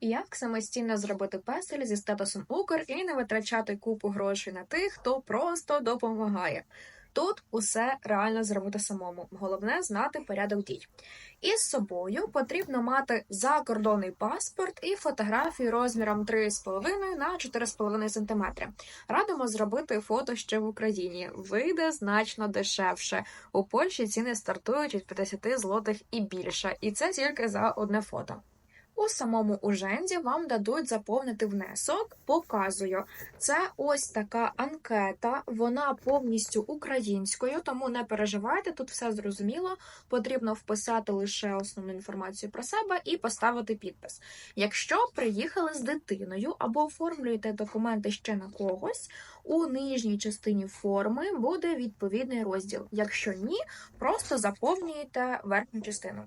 Як самостійно зробити песель зі статусом Укр і не витрачати купу грошей на тих, хто просто допомагає. Тут усе реально зробити самому. Головне знати порядок дій. Із собою потрібно мати закордонний паспорт і фотографії розміром 3,5 на 4,5 см. Радимо зробити фото ще в Україні. Вийде значно дешевше. У Польщі ціни стартують від 50 злотих і більше, і це тільки за одне фото. У самому Ужензі вам дадуть заповнити внесок. Показую. Це ось така анкета, вона повністю українською, тому не переживайте, тут все зрозуміло. Потрібно вписати лише основну інформацію про себе і поставити підпис. Якщо приїхали з дитиною або оформлюєте документи ще на когось, у нижній частині форми буде відповідний розділ. Якщо ні, просто заповнюєте верхню частину.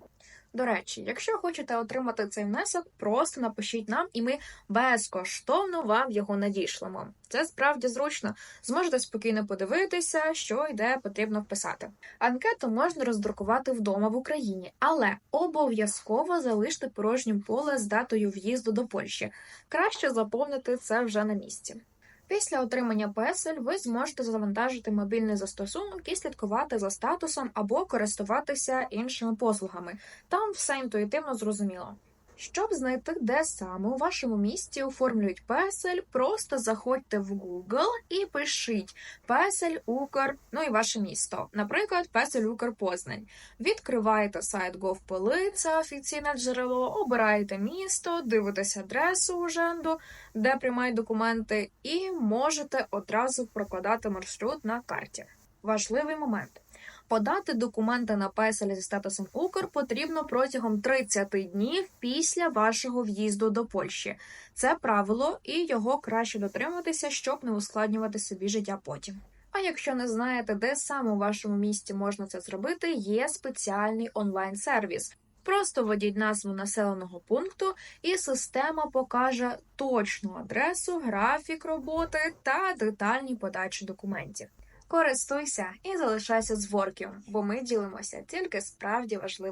До речі, якщо хочете отримати цей внесок, просто напишіть нам, і ми безкоштовно вам його надішлемо. Це справді зручно. Зможете спокійно подивитися, що йде потрібно вписати. Анкету можна роздрукувати вдома в Україні, але обов'язково залиште порожнім поле з датою в'їзду до Польщі. Краще заповнити це вже на місці. Після отримання песель ви зможете завантажити мобільний застосунок і слідкувати за статусом або користуватися іншими послугами. Там все інтуїтивно зрозуміло. Щоб знайти, де саме у вашому місті оформлюють песель, просто заходьте в Google і пишіть песель Укр, ну і ваше місто. Наприклад, песель Укр Познань. Відкриваєте сайт GovPoli, це офіційне джерело, обираєте місто, дивитесь адресу Уженду, де приймають документи, і можете одразу прокладати маршрут на карті. Важливий момент. Подати документи на песель зі статусом Укр потрібно протягом 30 днів після вашого в'їзду до Польщі. Це правило, і його краще дотримуватися, щоб не ускладнювати собі життя потім. А якщо не знаєте, де саме у вашому місті можна це зробити, є спеціальний онлайн-сервіс. Просто введіть назву населеного пункту, і система покаже точну адресу, графік роботи та детальні подачі документів. Користуйся і залишайся з ворків, бо ми ділимося тільки справді важливою